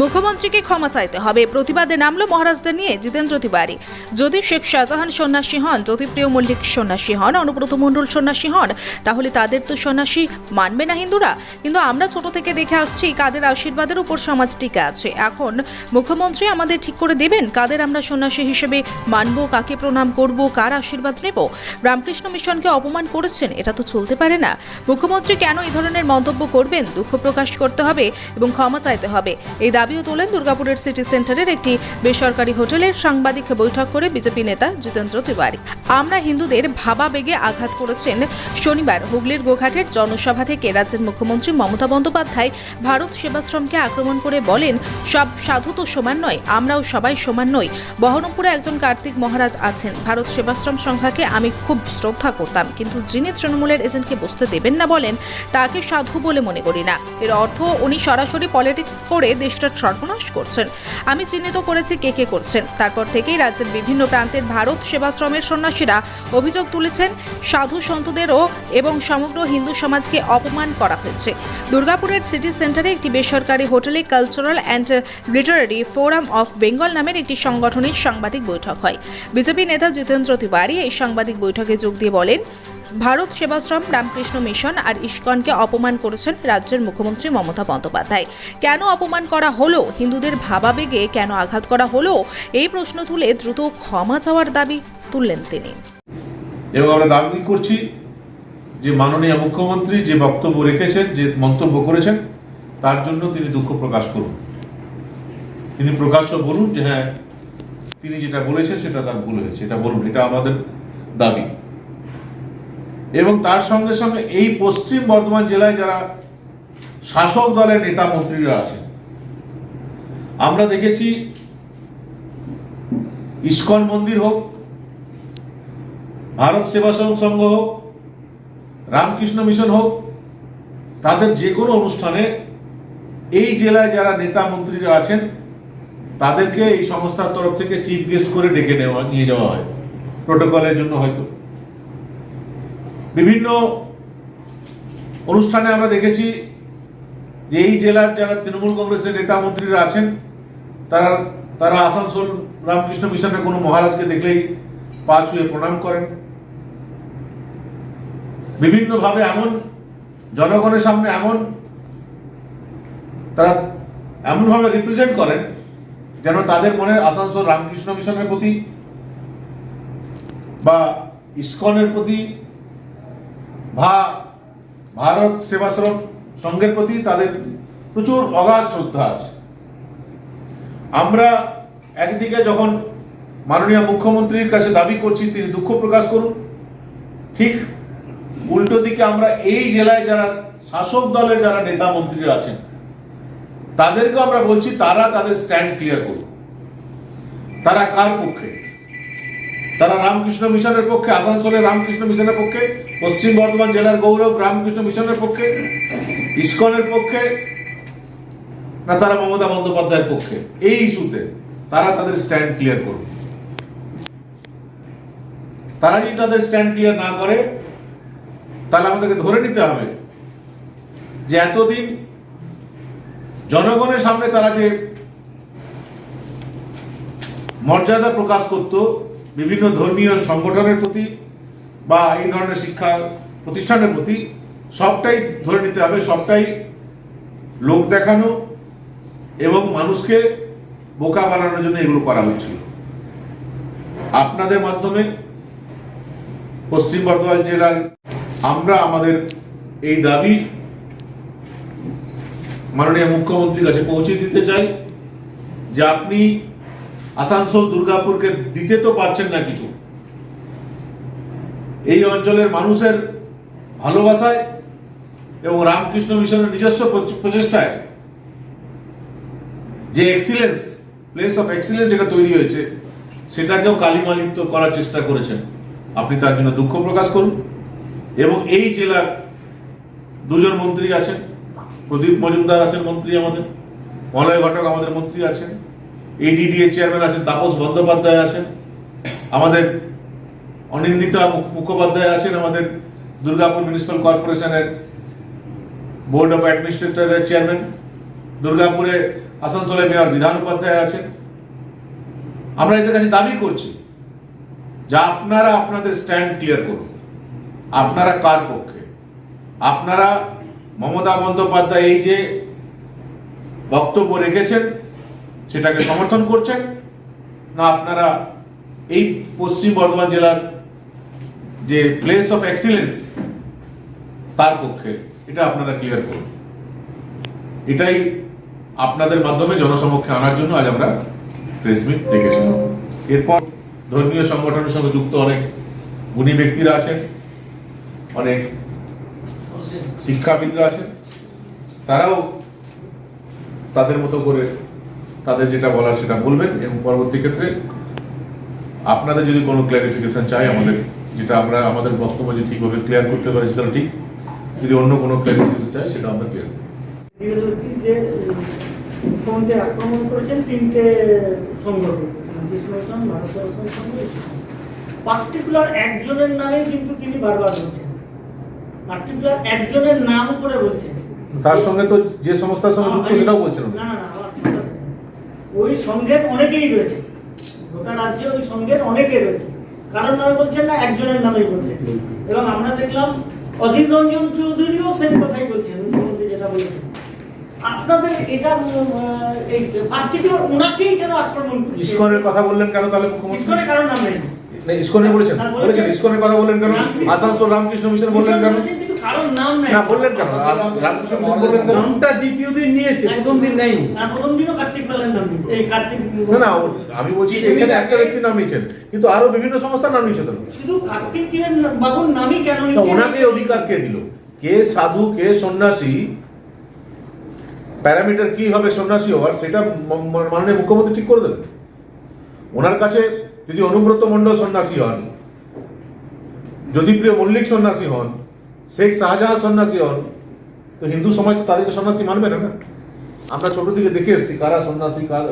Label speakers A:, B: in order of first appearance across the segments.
A: মুখ্যমন্ত্রীকে ক্ষমা চাইতে হবে। প্রতিবাদে নামলো মহারাজদের নিয়ে জিতেন্দ্র তিওয়ারি। যদি শেখ শাহজাহান সন্ন্যাসী হন, জ্যোতিপ্রিয় মল্লিক সন্ন্যাসী হন, অনুব্রত মণ্ডল সন্ন্যাসী হন, তাহলে তাদের তো সন্ন্যাসী মানবে না হিন্দুরা। কিন্তু আমরা ছোট থেকে দেখে আসছি, কাদের আশীর্বাদের উপর সমাজ টিকে আছে। এখন মুখ্যমন্ত্রী আমাদের ঠিক করে দেবেন, কাদের আমরা সন্ন্যাসী হিসেবে মানব, কাকে প্রণাম করব, কার আশীর্বাদ নেব? রামকৃষ্ণ মিশনকে অপমান করেছেন, এটা তো চলতে পারে না। মুখ্যমন্ত্রী কেন এই ধরনের মন্তব্য করবেন? দুঃখ প্রকাশ করতে হবে এবং ক্ষমা চাইতে হবে। এই দাবিও তোলেন দুর্গাপুরের সিটি সেন্টারের একটি বেসরকারি হোটেলের সাংবাদিক বৈঠক করে বিজেপি নেতা জিতেন্দ্র তিওয়ারি। আমরা হিন্দুদের ভাবাবেগে আঘাত করেছেন শনিবার হুগলির গোঘাটের জনসভা থেকে রাজ্যের মুখ্যমন্ত্রী মমতা বন্দ্যোপাধ্যায় ভারত সেবাশ্রমকে আক্রমণ করে বলেন, সব সাধু তো সমান নয়, আমরাও সবাই সমান নই। বহরমপুরে একজন কার্তিক মহারাজ আছেন। ভারত সেবাশ্রম সংখ্যাকে আমি খুব শ্রদ্ধা করতাম, কিন্তু যিনি তৃণমূলের এজেন্টকে বসতে দেবেন না বলেন, তাকে সাধু বলে মনে করি না। এর অর্থ উনি সরাসরি পলিটিক্স করে দেশটার সর্বনাশ করছেন। আমি চিহ্নিত করেছি কে কে করছেন। তারপর থেকেই রাজ্যের বিভিন্ন প্রান্তের ভারত সেবাশ্রমের সন্ন্যাসীরা অভিযোগ তুলেছেন, সাধু সন্তদেরও এবং সমগ্র হিন্দু সমাজকে অপমান করা হয়েছে। দুর্গাপুরের সিটি সেন্টারে একটি বেসরকারি হোটেলে cultural and literary forum of Bengal নামের একটি সংগঠনের সাংবাদিক বৈঠক হয়। বিজেপি নেতা জিতেন্দ্র তিওয়ারি এই সাংবাদিক বৈঠকে যোগ দিয়ে বলেন ভারত সেবাশ্রম, রামকৃষ্ণ মিশন আর ইস্কনকে অপমান করেছেন রাজ্যের মুখ্যমন্ত্রী মমতা বন্দ্যোপাধ্যায়। কেন অপমান করা হলো? হিন্দুদের ভাবাবেগে কেন আঘাত করা হলো? এই প্রশ্ন তুলে দ্রুত ক্ষমা চাওয়ার দাবি তুললেন তিনি।
B: এবং আমরা দাবি করছি যে মাননীয় মুখ্যমন্ত্রী যে বক্তব্য রেখেছেন, যে মন্তব্য করেছেন, তার জন্য তিনি দুঃখ প্রকাশ করুন। তিনি প্রকাশ্য বলুন যে হ্যাঁ তিনি যেটা বলেছেন সেটা তার ভুল হয়েছে, এটা বলুন, এটা আমাদের দাবি। এবং তার সঙ্গে সঙ্গে এই পশ্চিম বর্ধমান জেলায় যারা শাসক দলের নেতা মন্ত্রীরা আছেন, আমরা দেখেছি ইস্কন মন্দির হোক, ভারত সেবাশ্রম সংঘ হোক, রামকৃষ্ণ মিশন হোক, তাদের যে কোনো অনুষ্ঠানে এই জেলায় যারা নেতা মন্ত্রীরা আছেন, তাদেরকে এই সংস্থার তরফ থেকে চিফ গেস্ট করে ডেকে নেওয়া, নিয়ে যাওয়া হয়। প্রোটোকলের জন্য হয়তো। বিভিন্ন অনুষ্ঠানে আমরা দেখেছি যে এই জেলার যারা তৃণমূল কংগ্রেসের নেতা মন্ত্রীরা আছেন, তারা তারা আসানসোল রামকৃষ্ণ মিশনের কোনো মহারাজকে দেখলেই পা ছুঁয়ে প্রণাম করেন। বিভিন্নভাবে এমন, জনগণের সামনে এমন, তারা এমনভাবে রিপ্রেজেন্ট করেন যেন তাদের মনে আসানসোল রামকৃষ্ণ মিশনের প্রতি বা ইস্কনের প্রতি বা ভারত সেবাশ্রম সংঘের প্রতি তাদের প্রচুর অগাধ শ্রদ্ধা আছে। আমরা একদিকে যখন মাননীয় মুখ্যমন্ত্রীর কাছে দাবি করছি, তিনি দুঃখ প্রকাশ করুন। ঠিক উল্টো দিকে আমরা এই জেলায় যারা শাসক দলের যারা নেতা মন্ত্রীরা আছেন তাদেরকে আমরা বলছি, তারা তাদের স্ট্যান্ড ক্লিয়ার করুন। তারা কার পক্ষে? তারা রামকৃষ্ণ মিশনের পক্ষে, আসানসোলের রামকৃষ্ণ মিশনের পক্ষে, পশ্চিম বর্ধমান জেলার গৌরব রামকৃষ্ণ মিশনের পক্ষে, ইস্কনের পক্ষে, না তারা মমতা বন্দ্যোপাধ্যায়ের পক্ষে। এই ইস্যুতে তারা তাদের স্ট্যান্ড ক্লিয়ার করুন তারা যদি তাদের স্ট্যান্ড ক্লিয়ার না করে, তাহলে আমাদেরকে ধরে নিতে হবে যে এতদিন জনগণের সামনে তারা যে মর্যাদা প্রকাশ করত বিভিন্ন ধর্মীয় সংগঠনের প্রতি বা এই ধরনের শিক্ষা প্রতিষ্ঠানের প্রতি সবটাই ধরে নিতে হবে, সবটাই লোক দেখানো এবং মানুষকে বোকা বানানোর জন্য এগুলো করা হচ্ছিল আপনাদের মাধ্যমে পশ্চিম বর্ধমান জেলার আমরা আমাদের এই দাবি মাননীয় মুখ্যমন্ত্রীর কাছে পৌঁছে দিতে চাই যে আপনি আসানসোল, দুর্গাপুরকে দিতে তো পারছেন না কিছু। এই অঞ্চলের মানুষের ভালোবাসায় এবং রামকৃষ্ণ মিশনের নিজস্ব প্রচ- প্রচেষ্টায় যে এক্সিলেন্স প্লেস অফ এক্সিলেন্স যেটা তৈরি হয়েছে, সেটাকেও কালিমালিপ্ত করার চেষ্টা করেছেন। আপনি তার জন্য দুঃখ প্রকাশ করুন। এবং এই জেলার দুজন মন্ত্রী আছেন। প্রদীপ মজুমদার আছেন মন্ত্রী আমাদের। মলয় ঘটক আমাদের মন্ত্রী আছেন। এডিডিএ চেয়ারম্যান আছেন, তাপস বন্দ্যোপাধ্যায় আছেন, আমাদের অনিন্দিতা মুখোপাধ্যায় আছেন, আমাদের দুর্গাপুর মিউনিসিপ্যাল কর্পোরেশনের বোর্ড অফ অ্যাডমিনিস্ট্রেটরের চেয়ারম্যান দুর্গাপুরে আসানসোলে মেয়র বিধান উপাধ্যায় আছেন। আমরা এদের কাছে দাবি করছি যে আপনারা আপনাদের স্ট্যান্ড ক্লিয়ার করুন। আপনারা কার পক্ষে? আপনারা মমতা বন্দ্যোপাধ্যায় এই যে বক্তব্য রেখেছেন সেটাকে সমর্থন করছেন? না, আপনারা এই পশ্চিম বর্ধমান জেলার যে প্লেস অফ এক্সিলেন্স তার পক্ষে এটা আপনারা ক্লিয়ার করুন। এটাই আপনাদের মাধ্যমে জনসমক্ষে আনার জন্য আজ আমরা প্রেস মিট ডেকেছিলাম এরপর ধর্মীয় সংগঠনের সঙ্গে যুক্ত অনেক গুণী ব্যক্তিরা আছেন, অনেক শিক্ষাবিদরা আছেন। তারাও তাদের মতো করে তাদের যেটা বলার সেটা বলবেন এবং পরবর্তী ক্ষেত্রে আপনাদের যদি কোনো ক্ল্যারিফিকেশন চাই আমাদের যেটা আমরা আমাদের বক্তব্য যে ঠিকভাবে ক্লিয়ার করতে পারি সেটা ঠিক। যদি অন্য কোনো ক্ল্যারিফিকেশন চাই সেটা আমরা ক্লিয়ার
C: মুখ্যমন্ত্রী আক্রমণ করেছেন তিনটে সংগঠন পার্টিকুলার একজনের নামে কিন্তু তিনি বারবার বলছেন। পার্টিকুলার একজনের নাম করে বলছেন।
B: তার সঙ্গে তো যে সংস্থার সঙ্গে যুক্ত সেটাও বলছিলাম
C: না না না আমার কথা শেষ। ওই সংঘের অনেকেই রয়েছে। গোটা রাজ্যে ওই সংঘের অনেকে রয়েছে। কারণ নামে বলছেন না একজনের নামেই বলছেন। এবং আমরা দেখলাম অধীর রঞ্জন চৌধুরীও সেম কথাই বলছেন মুখ্যমন্ত্রী যেটা বলেছেন। আপনাদের এটা এই পার্টিকুলার ওনাকেই যেন আক্রমণ
B: ইস্কনের কথা বললেন কেন তাহলে মুখ্যমন্ত্রী?
C: ইস্কনের কারণ নাম নেই।
B: বলেছেন। ইস্কনের কথা বললেন কেন। আসানসোল রামকৃষ্ণ মিশন বললেন কেন?
C: কারণ নাম নেই।
B: না বললেন কেন? রামকৃষ্ণ মিশন বললেন কেন?
D: নামটা দ্বিতীয় দিন নিয়েছে প্রথম দিন নেই
C: না প্রথম দিনও কার্তিক পালের নাম এই কার্তিক
B: না না আমি বলছি এখানে একটা ব্যক্তির নাম নিয়েছেন কিন্তু আরও বিভিন্ন সংস্থার নাম নিয়েছে তো
C: শুধু কার্তিক বাবুর নামই কেন
B: ওনাকে অধিকার কে দিল? কে সাধু কে সন্ন্যাসী? প্যারামিটার কি হবে সন্ন্যাসী হওয়ার সেটা মাননীয় মুখ্যমন্ত্রী ঠিক করে দেবেন। ওনার কাছে যদি অনুব্রত মণ্ডল সন্ন্যাসী হন যদি জ্যোতিপ্রিয় মল্লিক সন্ন্যাসী হন শেখ শাহজাহান সন্ন্যাসী হন। তো হিন্দু সমাজ তো তাদেরকে সন্ন্যাসী মানবে না না? আমরা ছোট থেকে দেখে এসেছি কারা সন্ন্যাসী কার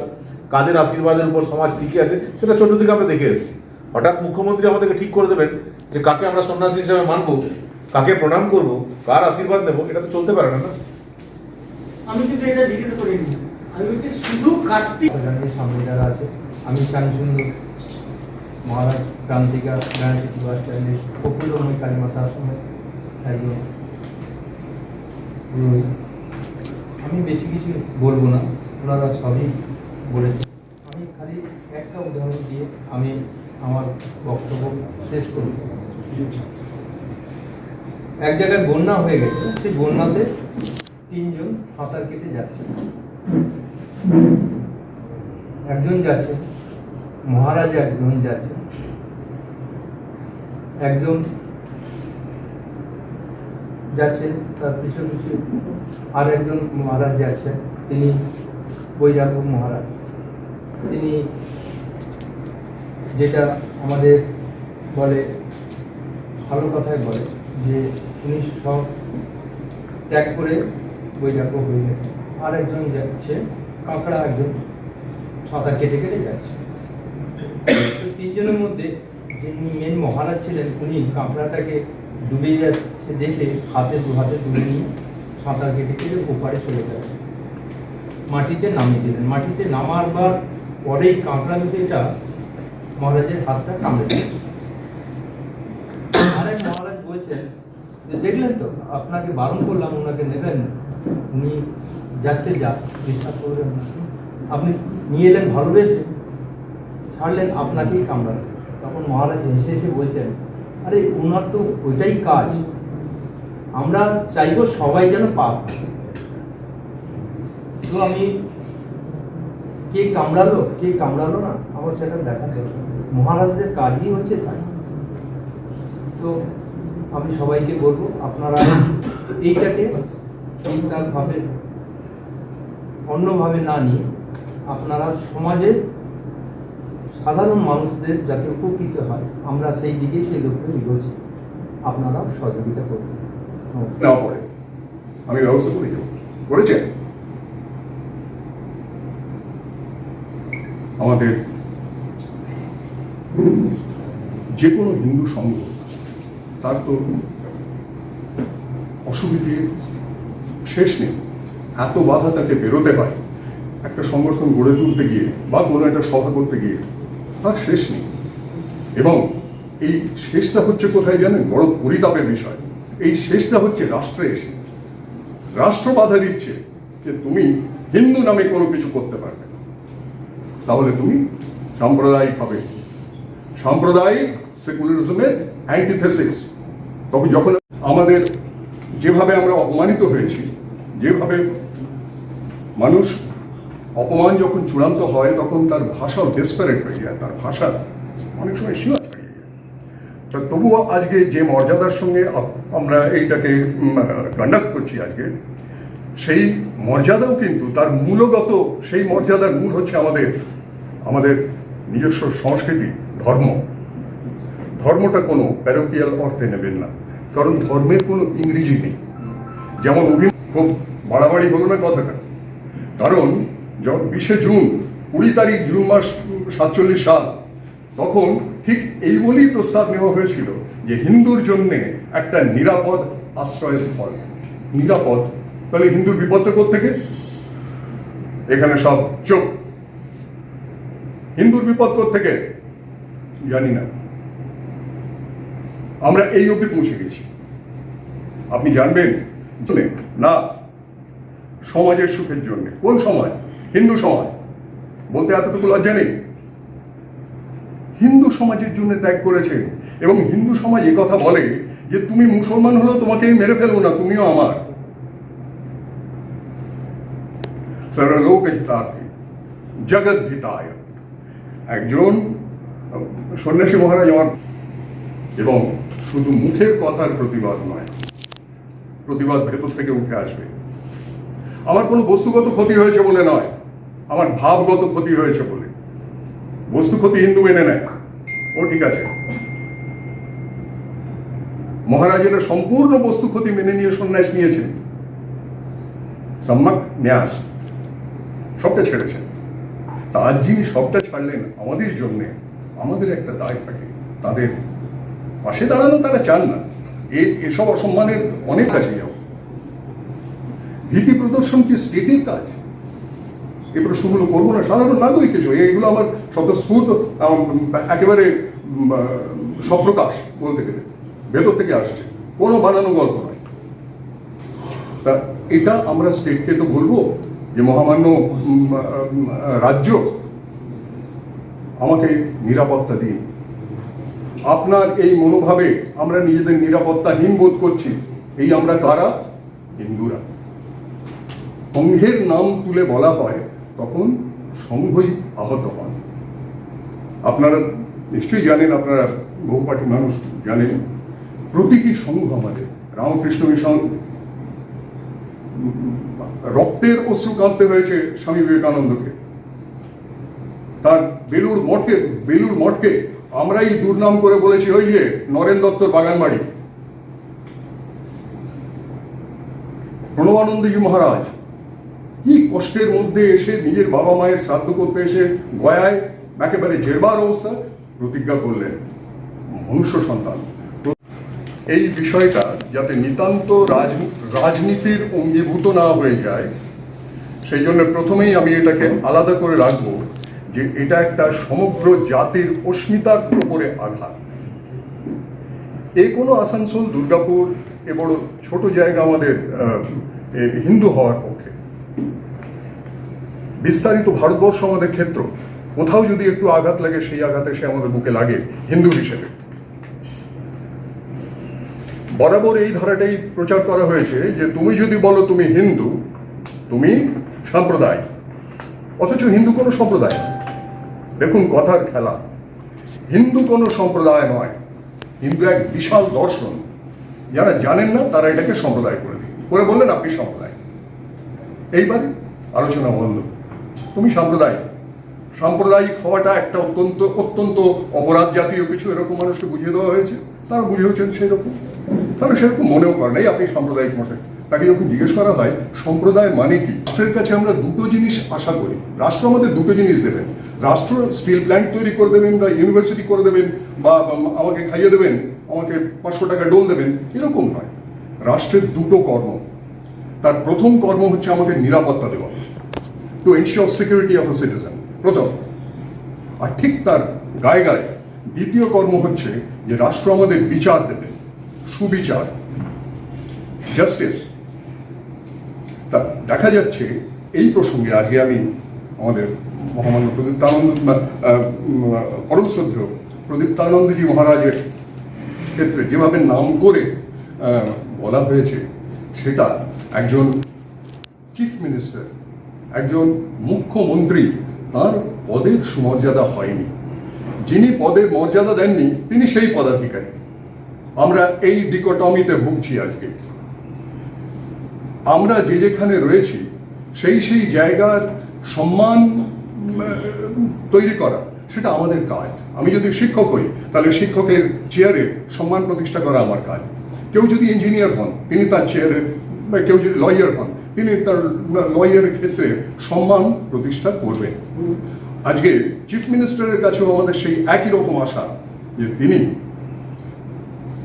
B: কাদের আশীর্বাদের উপর সমাজ টিকে আছে সেটা ছোট থেকে আমরা দেখে এসেছি। হঠাৎ মুখ্যমন্ত্রী আমাদেরকে ঠিক করে দেবেন যে কাকে আমরা সন্ন্যাসী হিসেবে মানবো কাকে প্রণাম করব কার আশীর্বাদ নেব এটা তো চলতে পারে না না?
C: আমি কিন্তু এটা জিজ্ঞেস করিনি। আমি বলছি শুধু কার্তিক
D: প্রধানের সামনে যারা আছে আমি শ্যামসুন্দর মহারাজ ক্রান্তিকা গান্ধী বাস কালীমাতা। আমি বেশি কিছু বলব না। ওনারা সবই বলেছে আমি খালি একটা উদাহরণ দিয়ে আমি আমার বক্তব্য শেষ করব এক জায়গায় বন্যা হয়ে গেছে, সেই বন্যাতে তিনজন সাঁতার কেটে যাচ্ছে। একজন যাচ্ছে, মহারাজা একজন যাচ্ছে। একজন যাচ্ছে, তার পিছু পিছু আর একজন মহারাজ যাচ্ছে, তিনি বৈরাগ্য মহারাজ। তিনি যেটা আমাদের বলে, ভালো কথায় বলে, যে উনি সব ত্যাগ করে বৈরাগ্য হয়ে গেছে আর একজন যাচ্ছে, কাঁকড়া একজন সাঁতার কেটে কেটে যাচ্ছে। তিনজনের মধ্যে যিনি মেন মহারাজ ছিলেন, উনি কাঁকড়াটাকে ডুবে যাচ্ছে, দেখে হাতে দু হাতে তুলে নিয়ে সাঁতার কেটে কেটে ওপারে চলে গেলেন মাটিতে নামিয়ে দিলেন। মাটিতে নামার বার পরেই কাঁকড়া দুটোটা মহারাজের হাতটা কামড়ে দিয়েছে আরেক মহারাজ বলছেন যে, দেখলেন তো, আপনাকে বারণ করলাম ওনাকে নেবেন উনি যাচ্ছে, যা ডিস্টার্ব করবেন আপনি নিয়ে এলেন ভালোবেসে ছাড়লেন, আপনাকেই কামড়ালেন। তখন মহারাজ হেসে এসে বলছেন আরে ওনার তো ওইটাই কাজ। আমরা চাইব সবাই যেন পাপ তো আমি কে কামড়ালো কে কামড়ালো না? আমার সেটা দেখা মহারাজদের কাজই হচ্ছে তাই। তো আমি সবাইকে বলব, আপনারা এইটাকে বিস্তারভাবে, অন্যভাবে না নিয়ে আপনারা সমাজের সাধারণ মানুষদের যাতে উপকৃত হয়, আমরা সেই দিকে সেই লক্ষ্যে এগোচ্ছি। আপনারাও সহযোগিতা করবেন।
E: আমি ব্যবস্থা করে দেবো। করেছেন আমাদের যে কোনো হিন্দু সংঘ, তার তো অসুবিধে শেষ নেই। এত বাধা তাকে বেরোতে হয়। একটা সংগঠন গড়ে তুলতে গিয়ে বা কোনো একটা সভা করতে গিয়ে তার শেষ নেই। এবং এই শেষটা হচ্ছে কোথায় জানেন? বড় পরিতাপের বিষয়। এই শেষটা হচ্ছে রাষ্ট্রে এসে। রাষ্ট্র বাধা দিচ্ছে যে তুমি হিন্দু নামে কোনো কিছু করতে পারবে না। তাহলে তুমি সাম্প্রদায়িক হবে। সাম্প্রদায়িক সেকুলারিজমের অ্যান্টিথেসিস তখন যখন আমাদের যেভাবে আমরা অপমানিত হয়েছি, যেভাবে মানুষ অপমান যখন চূড়ান্ত হয়, তখন তার ভাষাও ডেসপারেট হয়ে যায়, তার ভাষা অনেক সময় সীমা হয়ে যায়। তা তবুও আজকে যে মর্যাদার সঙ্গে আমরা এইটাকে কন্ডাক্ট করছি আজকে, সেই মর্যাদাও কিন্তু, তার মূলগত, সেই মর্যাদার মূল হচ্ছে আমাদের আমাদের নিজস্ব সংস্কৃতি, ধর্ম। ধর্মটা কোনো প্যারোকিয়াল অর্থে নেবেন না, কারণ ধর্মের কোনো ইংরেজি নেই। যেমন অভি- খুব বাড়াবাড়ি হলো না কথাটা, কারণ যখন বিশে জুন, কুড়ি তারিখ জুন মাস সাতচল্লিশ সাল, তখন ঠিক এই বলেই প্রস্তাব নেওয়া হয়েছিল যে হিন্দুর জন্যে একটা নিরাপদ আশ্রয়স্থল। নিরাপদ? তাহলে হিন্দুর বিপদটা থেকে এখানে সব চোখ হিন্দুর বিপদ থেকে জানি না। আমরা এই অবধি পৌঁছে গেছি। আপনি জানবেন? না, সমাজের সুখের জন্য। কোন সমাজ? হিন্দু সমাজ। বলতে এতটুকু লজ্জা নেই। হিন্দু সমাজের জন্য ত্যাগ করেছেন এবং হিন্দু সমাজ কথা বলে যে তুমি মুসলমান হলেও তোমাকে মেরে ফেলব না, তুমিও আমার। সরলোক হিতার্থী জগৎ হিতায় একজন সন্ন্যাসী মহারাজ আমার এবং শুধু মুখের কথার প্রতিবাদ নয়, প্রতিবাদ ভেতর থেকে উঠে আসবে। আমার কোনো বস্তুগত ক্ষতি হয়েছে বলে নয়। আমার ভাবগত ক্ষতি হয়েছে বলে। বস্তু ক্ষতি হিন্দু মেনে নেয় ও ঠিক আছে। মহারাজেরা সম্পূর্ণ বস্তু ক্ষতি মেনে নিয়ে সন্ন্যাস নিয়েছেন। সম্যক ন্যাস। সবটা ছেড়েছেন। তার যিনি সবটা ছাড়লেন আমাদের জন্যে, আমাদের একটা দায় থাকে। তাদের পাশে দাঁড়ানো তারা চান না। এ, এসব অসম্মানের অনেক কাছে যাও। ভীতি প্রদর্শন কি স্টেটের কাজ? এই প্রশ্নগুলো করব না। সাধারণ নাগরিক হিসেবে, এইগুলো আমার স্বতঃস্ফূর্ত একেবারে সপ্রকাশ বলতে গেলে। ভেতর থেকে আসছে। কোনো বানানো গল্প নয়। তা এটা আমরা স্টেটকে তো বলব যে মহামান্য রাজ্য, আমাকে নিরাপত্তা দিন। আপনার এই মনোভাবে আমরা নিজেদের নিরাপত্তাহীন বোধ করছি। এই আমরা কারা? হিন্দুরা। সংঘের নাম তুলে বলা হয় তখন সংঘই আহত হন। আপনারা নিশ্চয়ই জানেন, আপনারা বহুপাঠী মানুষ জানেন, প্রতিটি সংঘ আমাদের, রামকৃষ্ণ মিশন, রক্তের অশ্রু কাঁদতে হয়েছে স্বামী বিবেকানন্দকে। তার বেলুর মঠকে বেলুর মঠকে আমরাই দুর্নাম করে বলেছি, ওই যে নরেন দত্তর বাগান বাড়ি প্রণবানন্দজি মহারাজ কি কষ্টের মধ্যে এসে নিজের বাবা মায়ের শ্রাদ্ধ করতে এসে গয়ায় একেবারে জেরবার অবস্থা? প্রতিজ্ঞা করলেন মনুষ্য সন্তান। এই বিষয়টা যাতে নিতান্ত রাজনী- রাজনীতির অঙ্গীভূত না হয়ে যায়, সেই জন্য প্রথমেই আমি এটাকে আলাদা করে রাখব যে এটা একটা সমগ্র জাতির অস্মিতার উপরে আঘাত। এই কোনো আসানসোল, দুর্গাপুর, এ বড় ছোট জায়গা আমাদের হিন্দু হওয়ার বিস্তারিত ভারতবর্ষ আমাদের ক্ষেত্র। কোথাও যদি একটু আঘাত লাগে, সেই আঘাতে সে আমাদের বুকে লাগে, হিন্দু হিসেবে। বরাবর এই ধারাটাই প্রচার করা হয়েছে যে, তুমি যদি বলো তুমি হিন্দু, তুমি সম্প্রদায়। অথচ হিন্দু কোনো সম্প্রদায়। দেখুন কথার খেলা। হিন্দু কোনো সম্প্রদায় নয়। হিন্দু এক বিশাল দর্শন। যারা জানেন না, তারা এটাকে সম্প্রদায় করে দিন করে বললেন, আপনি সম্প্রদায় এইবারে আলোচনা বন্ধ। তুমি সাম্প্রদায়িক। সাম্প্রদায়িক হওয়াটা একটা অত্যন্ত অত্যন্ত অপরাধ জাতীয় কিছু। এরকম মানুষকে বুঝিয়ে দেওয়া হয়েছে। তারা বুঝেওছেন সেরকম তারা সেরকম মনেও করেন এই আপনি সাম্প্রদায়িক মশাই তাকে যখন জিজ্ঞেস করা হয়, সম্প্রদায় মানে কি? রাষ্ট্রের কাছে আমরা দুটো জিনিস আশা করি। রাষ্ট্র আমাদের দুটো জিনিস দেবেন। রাষ্ট্র স্টিল প্ল্যান্ট তৈরি করে দেবেন বা ইউনিভার্সিটি করে দেবেন বা আমাকে খাইয়ে দেবেন, আমাকে পাঁচশো টাকা ডোল দেবেন, এরকম নয়। রাষ্ট্রের দুটো কর্ম। তার প্রথম কর্ম হচ্ছে আমাকে নিরাপত্তা দেওয়া। To ensure security of a citizen প্রথম, আর ঠিক তার গায়ে গায়ে দ্বিতীয় কর্ম হচ্ছে যে রাষ্ট্র আমাদের বিচার দেবে, সুবিচার। জাস্টিস তা দেখা যাচ্ছে এই প্রসঙ্গে আজকে আমি আমাদের মহামান্য প্রদীপ্তানন্দ পরম শ্রদ্ধেয় প্রদীপ্তানন্দজি মহারাজের ক্ষেত্রে যেভাবে নাম করে বলা হয়েছে, সেটা একজন চিফ মিনিস্টার একজন মুখ্যমন্ত্রী, তার পদের সুমর্যাদা হয়নি। যিনি পদের মর্যাদা দেননি, তিনি সেই পদাধিকারী। আমরা এই ডিকোটমিতে ভুগছি আজকে। আমরা যে যেখানে রয়েছি, সেই সেই জায়গার সম্মান তৈরি করা, সেটা আমাদের কাজ। আমি যদি শিক্ষক হই, তাহলে শিক্ষকের চেয়ারে সম্মান প্রতিষ্ঠা করা আমার কাজ। কেউ যদি ইঞ্জিনিয়ার হন, তিনি তার চেয়ারে কেউ যদি লয়ার হন তিনি তার লয়ারের ক্ষেত্রে সম্মান প্রতিষ্ঠা করবেন আজকে চিফ মিনিস্টারের কাছেও আমাদের সেই একই রকম আশা যে তিনি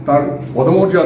E: তার পদমর্যাদা